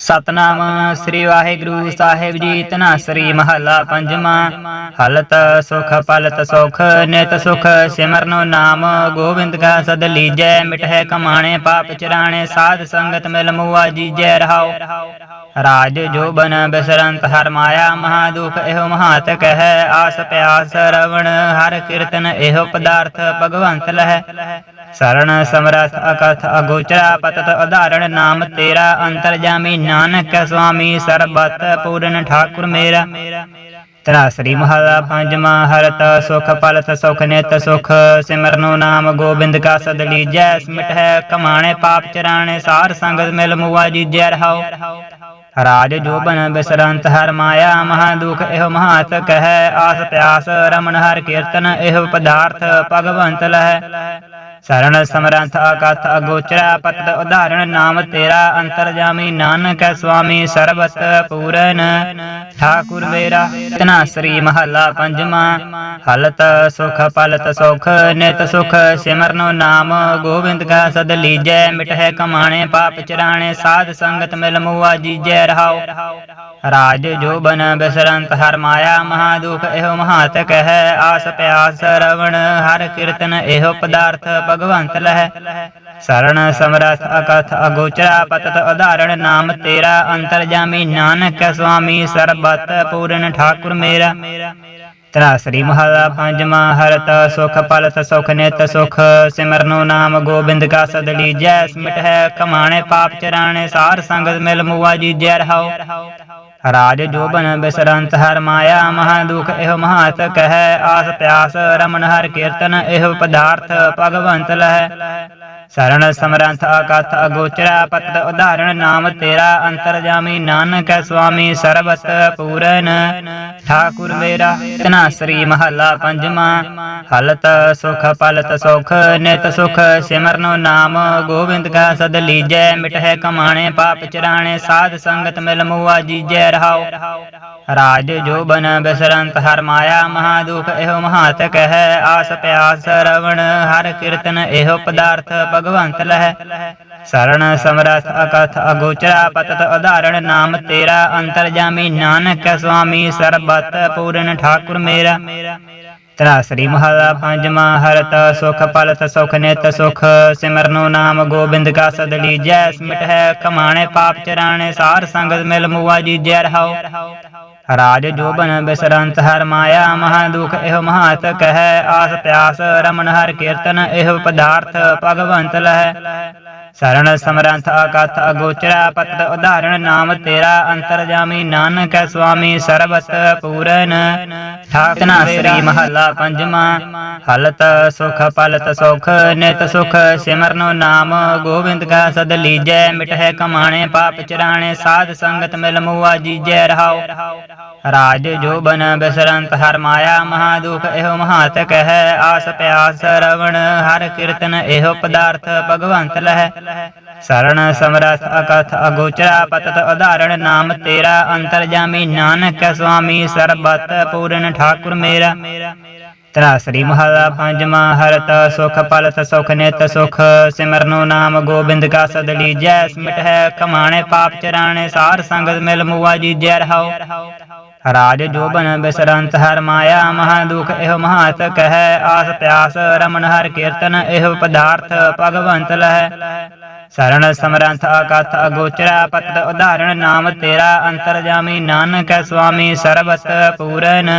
ਸਤਨਾਮ ਸ੍ਰੀ ਵਾਹਿਗੁਰੂ, ਸਾਹਿਬ ਜੀ, ਤਨਾ ਸ੍ਰੀ ਮਹੱਲਾ ਪੰਜਵਾਂ। ਹਲਤ ਸੁਖ, ਪਲਤ ਸੁਖ, ਨਿਤ ਸੁਖ, ਸਿਮਰਨੋ ਨਾਮ, ਗੋਬਿੰਦ ਕਾ ਸਦ ਲੀਜੈ, ਮਿਟਹਿ ਕਮਾਣੇ, ਪਾਪ ਚਰਾਣੇ, ਸਾਧ ਸੰਗਤ ਮਿਲ ਮੁਆ ਜੀਜੈ ਰਹਾਉ ਰਾਜ ਜੋ ਬਨ ਬਿਸਰੰਤ, ਹਰ ਮਾਇਆ ਮਹਾ ਦੁਖ, ਇਹੋ ਮਹਾਤ ਕਹਿ, ਆਸ ਪਿਆਸ, ਰਵਣ, ਹਰ ਕੀਰਤਨ, ਇਹੋ ਪਦਾਰਥ, ਭਗਵੰਤ ਲਹਿ। ਸਰਣ ਸਮਰਥ ਅਕਥ ਅਗੋਚਰਾ ਪਤਤ ਉਦਾਹਰਣ ਨਾਮ ਤੇਰਾ ਅੰਤਰਜਾਮੀ ਨਾਨਕ ਸੁਆਮੀ ਸਰਬਤ ਪੂਰਨ ਠਾਕੁਰ ਮੇਰਾ। ਤਰਾਸਰੀ ਮਹਲਾ ਪੰਜਵਾਂ ਹਰਤ, ਸੁਖ ਪਲਤ ਸੁਖ ਨਿਤ, ਸੁਖ ਸਿਮਰਨੋ ਨਾਮ ਗੋਬਿੰਦ ਕਾ ਸਦ ਲੀਜੈ ਮਿਟਹਿ ਕਮਾਣੇ ਪਾਪ ਚਰਾਣੇ, ਸਾਰ ਸੰਗਤ ਮਿਲ ਮੁਆ ਜੀਜੈ ਰਹਾਉ। ਰਾਜ ਜੋ ਬਿਸਰੰਤ ਹਰ ਮਾਇਆ, ਮਹਾ ਦੁਖ ਇਹ ਮਹਾਤ ਕਹਿ, ਆਸ ਪਿਆਸ ਰਮਨ ਹਰ ਕੀਰਤਨ, ਇਹ ਪਦਾਰਥ ਭਗਵੰਤ ਲਹਿ। ਸਰਣ ਸਮਰੰਥ ਅਕਥ ਅਗੋਚਰਾ ਪਤ ਉਦਾਹਰਣ ਨਾਮ ਤੇਰਾ ਅੰਤਰਜਾਮੀ ਨਾਨਕ ਸੁਆਮੀ ਸਰਬਤ ਪੂਰਨ ਠਾਕੁਰ ਮੇਰਾ ਤਨਾਸਰੀ ਮਹੱਲਾ ਪੰਜਵਾਂ ਹਲਤ ਸੁਖ ਪਲਤ ਸੁਖ ਨਿਤ ਸੁਖ ਸਿਮਰਨੋ ਨਾਮ ਗੋਬਿੰਦ ਕਾ ਸਦ ਲੀਜੈ ਮਿਟਹਿ ਕਮਾਣੇ ਪਾਪ ਚਰਾਣੇ ਸਾਧ ਸੰਗਤ ਮਿਲ ਮੁਆ ਜੀਜੈ ਰਹਾਉ ਰਾਜ ਜੋ ਬਨ ਬਿਸਰੰਤ ਹਰ ਮਾਇਆ ਮਹਾ ਦੁਖ ਇਹੋ ਮਹਾਤ ਕਹਿ ਆਸ ਪਿਆਸ ਰਵਣ ਹਰ ਕੀਰਤਨ ਇਹੋ ਪਦਾਰਥ ਭਗਵੰਤ ਲਹਿ ਸਰਣ ਸਮਰਥ ਅਕਥ ਅਗੋਚਰਾ ਪਤਤ ਉਦਾਹਰਣ ਨਾਮ ਤੇਰਾ। ਅੰਤਰਜਾਮੀ ਨਾਨਕ ਸੁਆਮੀ ਸਰਬਤ ਪੂਰਨ ਠਾਕੁਰ ਮੇਰਾ। ਤਰਾਸਰੀ ਮਹਲਾ ਪੰਜਵਾਂ ਹਰਤ ਸੁਖ ਪਲਤ ਸੁਖ ਨਿਤ ਸੁਖ। ਸਿਮਰਨੋ ਨਾਮ ਗੋਬਿੰਦ ਕਾ ਸਦ ਲੀਜੈ ਹੈ ਕਮਾਣੇ ਪਾਪ ਚਰਾਣੇ, ਸਾਰ ਸੰਗਤ ਮਿਲ ਮੁਆ ਜੀਜੈ ਰਹਾਉ। ਰਾਜ ਜੋ ਬਿਸਰੰਤ ਹਰ ਮਾਇਆ, ਮਹਾ ਦੁਖ ਇਹੋ ਮਹਾਤ ਕਹਿ, ਆਸ ਪਿਆਸ ਰਮਨ ਹਰ ਕੀਰਤਨ, ਇਹੋ ਪਦਾਰਥ ਭਗਵੰਤ ਲਹਿ। ਸਰਣ ਸਮਰੰਥ ਅਕਥ ਅਗੋਚਰਾ ਪਤ ਉਦਾਹਰਣ ਨਾਮ ਤੇਰਾ ਅੰਤਰਜਾਮੀ ਨਾਨਕ ਸੁਆਮੀ ਸਰਬਤ ਪੂਰਨ। ਠਾਕੁਰ ਮੇਰਾ ਤਨਾਸਰੀ ਮਹੱਲਾ ਪੰਜਵਾਂ। ਹਲਤ ਸੁਖ ਪਲਤ ਸੁਖ ਨਿਤ ਸੁਖ ਸਿਮਰਨੋ ਨਾਮ ਗੋਬਿੰਦ ਕਾ ਸਦ ਲੀਜੈ ਮਿਟਹਿ ਕਮਾਣੇ ਪਾਪ ਚਰਾਣੇ ਸਾਧ ਸੰਗਤ ਮਿਲ ਮੁਆ ਜੀਜੈ ਰਹਾਉ। ਰਾਜ ਜੋ ਬਨ ਬਿਸਰੰਤ ਹਰ ਮਾਇਆ ਮਹਾ ਦੁਖ ਇਹੋ ਮਹਾਤ ਕਹਿ ਆਸ ਪਿਆਸ ਰਵਣ ਹਰ ਕੀਰਤਨ ਇਹੋ ਪਦਾਰਥ ਭਗਵੰਤ ਲਹਿ। ਸਰਣ ਸਮਰਥ ਅਕਥ ਅਗੋਚਰਾ ਪਤਤ ਉਦਾਹਰਣ ਨਾਮ ਤੇਰਾ। ਅੰਤਰਜਾਮੀ ਨਾਨਕ ਸੁਆਮੀ ਸਰਬਤ ਪੂਰਨ ਠਾਕੁਰ ਮੇਰਾ। ਤਰਾ ਸ੍ਰੀ ਮਹਲਾ ਪੰਜਵਾਂ ਹਰਤ ਸੁਖ ਪਲਤ ਸੁਖ ਨਿਤ ਸੁਖ। ਸਿਮਰਨੋ ਨਾਮ ਗੋਬਿੰਦ ਕਾ ਸਦ ਲੀਜੈ ਮਿਟਹਿ ਕਮਾਣੇ ਪਾਪ ਚਰਾਣੇ, ਸਾਰ ਸੰਗਤ ਮਿਲ ਮੁਆ ਜੀ ਜੈ ਰਹਾਉ। ਰਾਜ ਜੋ ਬਿਸਰੰਤ ਹਰ ਮਾਇਆ ਮਹਾ ਦੁਖ ਇਹੋ ਮਹਾਤ ਕਹਿ ਆਸ ਪਿਆਸ ਰਮਨ ਹਰ ਕੀਰਤਨ ਇਹੋ ਪਦਾਰਥ ਭਗਵੰਤ ਲਹਿ ਸਰਣ ਸਮਰੰਥ ਅਕਥ ਅਗੋਚਰਾ ਪਤ ਉਦਾਹਰਣ ਨਾਮ ਤੇਰਾ ਅੰਤਰਜਾਮੀ ਨਾਨਕ ਸੁਆਮੀ ਸਰਬਤ ਪੂਰਨ ਠਾਕਨਾ ਸ੍ਰੀ ਮਹੱਲਾ ਪੰਜਵਾਂ ਹਲਤ ਸੁਖ ਪਲਤ ਸੁਖ ਨਿਤ ਸੁਖ ਸਿਮਰਨੋ ਨਾਮ ਗੋਬਿੰਦ ਕਾ ਸਦ ਲੀਜੈ ਮਿਟਹਿ ਕਮਾਣੇ ਪਾਪ ਚਰਾਣੇ ਸਾਧ ਸੰਗਤ ਮਿਲ ਮੁਆ ਜੀਜੈ ਰਹਾਉ ਰਾਜ ਜੋ ਬਨ ਬਿਸਰੰਤ ਹਰ ਮਾਇਆ ਮਹਾ ਦੁਖ ਇਹੋ ਮਹਾਤ ਹੈ ਆਸ ਪਿਆਸ ਰਵਣ ਹਰ ਕੀਰਤਨ ਇਹੋ ਪਦਾਰਥ ਭਗਵੰਤ ਲਹਿ ਸਰਣ ਸਮਰਥ ਅਕਥ ਅਗੋਚਰਾ ਪਤਤ ਉਦਾਹਰਣ ਨਾਮ ਤੇਰਾ ਅੰਤਰਜਾਮੀ ਨਾਨਕ ਸੁਆਮੀ ਸਰਬਤ ਪੂਰਨ ਠਾਕੁਰ ਮੇਰਾ। ਤਰਾਸਰੀ ਮਹਲਾ ਪੰਜਵਾਂ, ਹਰਤ ਸੁਖ ਪਲਤ ਸੁਖ ਨਿਤ ਸੁਖ, ਸਿਮਰਨੋ ਨਾਮ ਗੋਬਿੰਦ ਕਾ ਸਦ ਲੀਜੈ ਹੈ ਕਮਾਣੇ ਪਾਪ ਚਰਾਣੇ, ਸਾਰ ਸੰਗਤ ਮਿਲ ਮੁਆ ਜੀਜੈ ਰਹਾਉ। ਰਾਜ ਜੋ ਬਿਸਰੰਤ ਹਰ ਮਾਇਆ, ਮਹਾ ਦੁਖ ਇਹੋ ਮਹਾਤ ਕਹਿ, ਆਸ ਪਿਆਸ ਰਮਨ ਹਰ ਕੀਰਤਨ, ਇਹੋ ਪਦਾਰਥ ਭਗਵੰਤ ਲਹਿ। ਸਰਣ ਸਮਰੰਥ ਅਕਥ ਅਗੋਚਰਾ ਪਤ ਉਦਾਹਰਣ ਨਾਮ ਤੇਰਾ ਅੰਤਰਜਾਮੀ ਨਾਨਕ ਸੁਆਮੀ ਸਰਬਤ ਪੂਰਨ।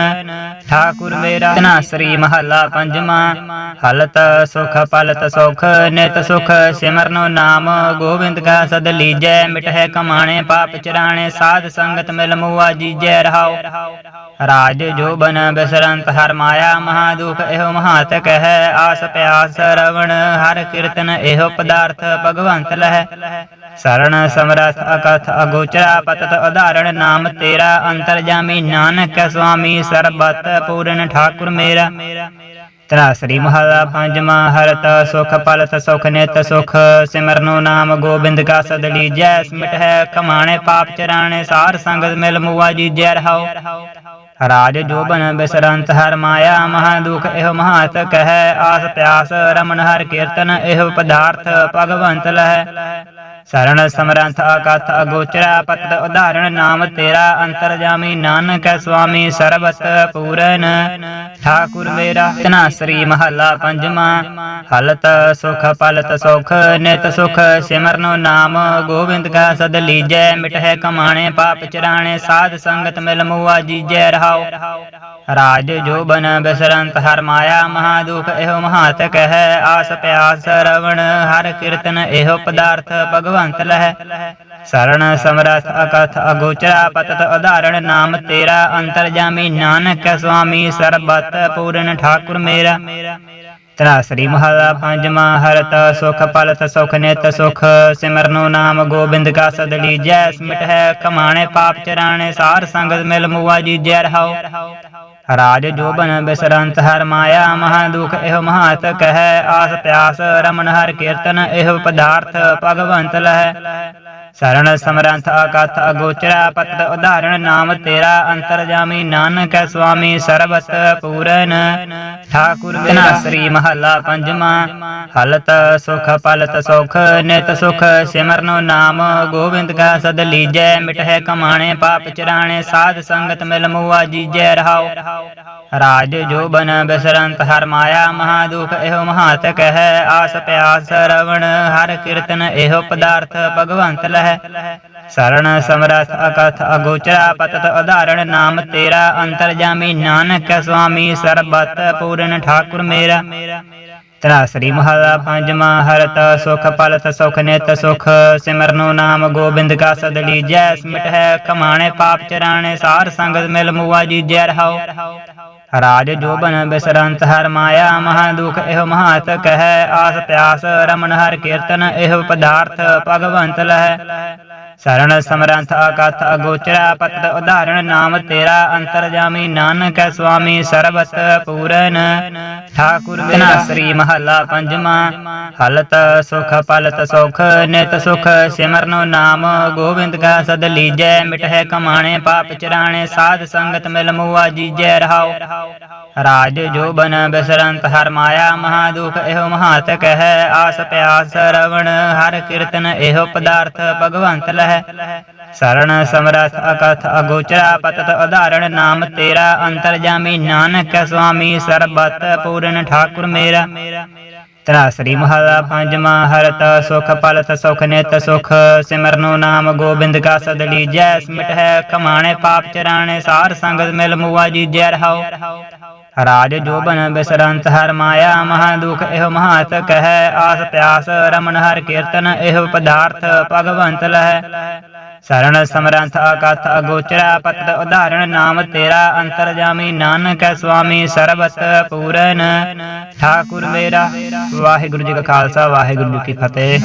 ਠਾਕੁਰ ਮੇਰਾ ਤਨਾਸਰੀ ਮਹੱਲਾ ਪੰਜਵਾਂ। ਹਲਤ ਸੁਖ ਪਲਤ ਸੁਖ, ਨਿਤ ਸੁਖ ਸਿਮਰਨੋ ਨਾਮ। ਗੋਬਿੰਦ ਕਾ ਸਦ ਲੀਜੈ, ਮਿਟਹਿ ਕਮਾਣੇ, ਪਾਪ ਚਰਾਣੇ, ਸਾਧ ਸੰਗਤ ਮਿਲ ਮੁਆ ਜੀਜੈ ਰਹਾਉ। ਰਾਜ ਜੋ ਬਿਸਰੰਤ ਹਰ ਮਾਇਆ ਮਹਾ ਦੁਖ ਇਹੋ ਮਹਾਤ ਕਹਿ। ਆਸ ਪਿਆਸ ਰਵਣ ਹਰ ਕੀਰਤਨ ਇਹੋ ਪਦਾਰਥ ਭਗਵੰਤ ਲਹਿ ਸਰਣ ਸਮਰਥ ਅਕਥ ਅਗੋਚਰਾ ਪਤਤ ਉਦਾਹਰਣ ਨਾਮ ਤੇਰਾ ਅੰਤਰਜਾਮੀ ਨਾਨਕ ਸੁਆਮੀ ਸਰਬਤ ਪੂਰਨ ਠਾਕੁਰ ਮੇਰਾ। ਤਰਾਸਰੀ ਮਹਲਾ ਪੰਜਵਾਂ, ਹਰਤ ਸੁਖ ਪਲਤ ਸੁਖ ਨਿਤ ਸੁਖ। ਸਿਮਰਨੋ ਨਾਮ ਗੋਬਿੰਦ ਕਾ ਸਦ ਲੀਜੈ ਹੈ ਕਮਾਣੇ ਪਾਪ ਚਰਾਣੇ। ਸਾਰ ਸੰਗਤ ਮਿਲ ਮੁਆ ਜੀਜੈ ਰਹਾਉ। ਰਾਜ ਜੋ ਬਨ ਬਿਸਰੰਤ ਹਰ ਮਾਇਆ ਮਹਾ ਦੁਖ ਇਹੋ ਮਹਾਤ ਕਹਿ ਆਸ ਪਿਆਸ ਰਮਨ ਹਰ ਕੀਰਤਨ ਇਹੋ ਪਦਾਰਥ ਭਗਵੰਤ ਲਹਿ ਸਰਣ ਸਮਰੰਥ ਅਕਥ ਅਗੋਚਰਾ ਪਤ ਉਦਾਹਰਣ ਨਾਮ ਤੇਰਾ ਅੰਤਰਜਾਮੀ ਨਾਨਕ ਸੁਆਮੀ ਸਰਬਤ ਪੂਰਨ। ਠਾਕੁਰ ਮੇਰਾ ਤਨਾ ਸ੍ਰੀ ਮਹੱਲਾ ਪੰਜਵਾਂ। ਹਲਤ ਸੁਖ ਪਲਤ ਸੁਖ, ਨਿਤ ਸੁਖ ਸਿਮਰਨੋ ਨਾਮ। ਗੋਬਿੰਦ ਕਾ ਸਦ ਲੀਜੈ, ਮਿਟਹਿ ਕਮਾਣੇ, ਪਾਪ ਚਰਾਣੇ, ਸਾਧ ਸੰਗਤ ਮਿਲ ਮੁਆ ਜੀਜੈ ਰਹਾਉ। ਰਾਜ ਜੋ ਬਨ ਬਿਸਰੰਤ ਹਰ ਮਾਇਆ, ਮਹਾ ਦੁਖ ਇਹੋ ਮਹਾਤ ਕਹਿ। ਆਸ ਪਿਆਸ ਰਵਣ ਹਰ ਕੀਰਤਨ ਇਹੋ ਪਦਾਰਥ ਭਗ ਭਗਵੰਤ ਲਹਿ। ਸਰਣ ਸਮਰਥ ਅਕਥ ਅਗੋਚਰਾ ਪਤਤ ਉਦਾਹਰਣ ਨਾਮ ਤੇਰਾ। ਅੰਤਰਜਾਮੀ ਨਾਨਕ ਸੁਆਮੀ ਸਰਬਤ ਪੂਰਨ ਠਾਕੁਰ ਮੇਰਾ। ਤਰਾ ਸ੍ਰੀ ਮਹਾਲਾ ਪੰਜਵਾਂ ਹਰਤ ਸੁਖ ਪਲਤ ਸੁਖ ਨਿਤ ਸੁਖ। ਸਿਮਰਨੋ ਨਾਮ ਗੋਬਿੰਦ ਕਾ ਸਦ ਲੀਜੈ। ਸਮਿਟ ਹੈ ਕਮਾਣੇ ਪਾਪ ਚਰਾਣੇ। ਸਾਰ ਸੰਗਤ ਮਿਲ ਮੁਆ ਜੀ ਜੈ ਰਹਾਉ। ਰਾਜ ਜੋ ਬਿਸਰੰਤ ਹਰ ਮਾਇਆ ਮਹਾ ਦੁਖ ਇਹੋ ਮਹਾਤ ਕਹਿ ਆਸ ਪਿਆਸ ਰਮਨ ਹਰ ਕੀਰਤਨ ਇਹੋ ਪਦਾਰਥ ਭਗਵੰਤ ਲਹਿ ਸਰਣ ਸਮਰੰਥ ਅਕਥ ਅਗੋਚਰਾ ਪਤ ਉਦਾਹਰਣ ਨਾਮ ਤੇਰਾ ਅੰਤਰਜਾਮੀ ਨਾਨਕ ਸੁਆਮੀ ਸਰਬਤ ਪੂਰਨ ਠਾਕੁਰ ਬਿਨਾ ਮਹੱਲਾ ਪੰਜਵਾਂ ਹਲਤ ਸੁਖ ਪਲਤ ਸੁਖ ਨਿਤ ਸੁਖ ਸਿਮਰਨੋ ਨਾਮ ਗੋਬਿੰਦ ਕਾ ਸਦ ਲੀਜੈ ਮਿਟਹਿ ਕਮਾਣੇ ਪਾਪ ਚਰਾਣੇ ਸਾਧ ਸੰਗਤ ਮਿਲ ਮੁਆ ਜੀਜੈ ਰਹਾਉ ਰਾਜ ਜੋ ਬਨ ਬਿਸਰੰਤ ਹਰ ਮਾਇਆ ਮਹਾ ਦੁਖ ਇਹੋ ਮਹਾਤ ਹੈ ਆਸ ਪਿਆਸ ਰਵਣ ਹਰ ਕੀਰਤਨ ਇਹੋ ਪਦਾਰਥ ਭਗਵੰਤ ਲਹਿ ਸਰਣ ਸਮਰਥ ਅਕਥ ਅਗੋਚਰਾ ਪਤਤ ਉਦਾਹਰਣ, ਨਾਮ ਤੇਰਾ ਅੰਤਰਜਾਮੀ ਨਾਨਕ ਸੁਆਮੀ ਸਰਬਤ ਪੂਰਨ ਠਾਕੁਰ ਮੇਰਾ। ਤਰਾ ਸ੍ਰੀ ਮਹਾਲਾ ਪੰਜਵਾਂ ਹਰਤ ਸੁਖ ਪਲਤ ਸੁਖ ਨਿਤ ਸੁਖ ਸਿਮਰਨੋ ਨਾਮ ਗੋਬਿੰਦ ਕਾ ਸਦ ਲੀਜੈ ਸਮਿਟ ਹੈ ਕਮਾਣੇ ਪਾਪ ਚਰਾਣੇ ਸਾਰ ਸੰਗਤ ਮਿਲ ਮੁਆ ਜੀ ਜੈ ਰਹਾਉ। ਰਾਜ ਜੋ ਬਨ ਬਿਸਰੰਤ ਹਰ ਮਾਇਆ ਮਹਾ ਦੁਖ ਇਹੋ ਮਹਾਤ ਕਹਿ ਆਸ ਪਿਆਸ ਰਮਨ ਹਰ ਕੀਰਤਨ ਇਹੋ ਪਦਾਰਥ ਭਗਵੰਤ ਲਹਿ। ਸਰਣ ਸਮਰੰਥ ਅਕਥ ਅਗੋਚਰਾ ਪਤ ਉਦਾਹਰਣ ਨਾਮ ਤੇਰਾ ਅੰਤਰਜਾਮੀ ਨਾਨਕ ਸੁਆਮੀ ਸਰਬਤ ਪੂਰਨ। ਠਾਕੁਰ ਬਿਨਾ ਸ੍ਰੀ ਮਹੱਲਾ ਪੰਜਵਾਂ। ਹਲਤ ਸੁਖ ਪਲਤ ਸੁਖ, ਨਿਤ ਸੁਖ ਸਿਮਰਨੋ ਨਾਮ। ਗੋਬਿੰਦ ਕਾ ਸਦ ਲੀਜੈ, ਮਿਟਹਿ ਕਮਾਣੇ, ਪਾਪ ਚਰਾਣੇ, ਸਾਧ ਸੰਗਤ ਮਿਲ ਮੁਆ ਜੀਜੈ ਰਹਾਉ। ਰਾਜ ਜੋ ਬਨ ਬਿਸਰੰਤ ਹਰ ਮਾਇਆ, ਮਹਾ ਦੁਖ ਇਹੋ ਮਹਾਤ ਕਹਿ। ਆਸ ਪਿਆਸ ਰਵਣ ਹਰ ਕੀਰਤਨ ਇਹੋ ਪਦਾਰਥ, ਭਗਵੰਤ ਲਹਿ ਸਰਣ ਸਮਰਥ ਅਕਥ ਅਗੋਚਰਾ ਪਤਤ ਉਦਾਹਰਣ ਨਾਮ ਤੇਰਾ ਅੰਤਰਜਾਮੀ ਨਾਨਕ ਸੁਆਮੀ ਸਰਬਤ ਪੂਰਨ ਠਾਕੁਰ ਮੇਰਾ। ਤਰਾ ਸ੍ਰੀ ਮਹਾਲਾ ਪੰਜਵਾਂ ਹਰਤ ਸੁਖ ਪਲਤ ਸੁਖ ਨਿਤ ਸੁਖ ਸਿਮਰਨੋ ਨਾਮ ਗੋਬਿੰਦ ਕਾ ਸਦ ਲੀਜੈ, ਸਮਿਟ ਹੈ ਕਮਾਣੇ ਪਾਪ ਚਰਾਣੇ, ਸਾਰ ਸੰਗਤ ਮਿਲ ਮੁਆ ਜੀ ਜੈ ਰਹਾਉ ਰਾਜ ਜੋ ਬਨ ਬਿਸਰੰਤ ਹਰ ਮਾਇਆ ਮਹਾ ਦੁਖ ਇਹ ਮਹਾਤ ਕਹਿ ਆਸ ਪਿਆਸ ਰਮਨ ਹਰ ਕੀਰਤਨ ਇਹ ਪਦਾਰਥ ਭਗਵੰਤ ਲਹਿ ਸਰਣ ਸਮਰੰਥ ਅਕਥ ਅਗੋਚਰਾ ਪਤ ਉਦਾਹਰਣ ਨਾਮ ਤੇਰਾ ਅੰਤਰਜਾਮੀ ਨਾਨਕ ਸੁਆਮੀ ਸਰਬਤ ਪੂਰਨ ਠਾਕੁਰ ਮੇਰਾ ਵਾਹਿਗੁਰੂ ਜੀ ਕਾ ਖਾਲਸਾ ਵਾਹਿਗੁਰੂ ਜੀ ਕੀ ਫਤਿਹ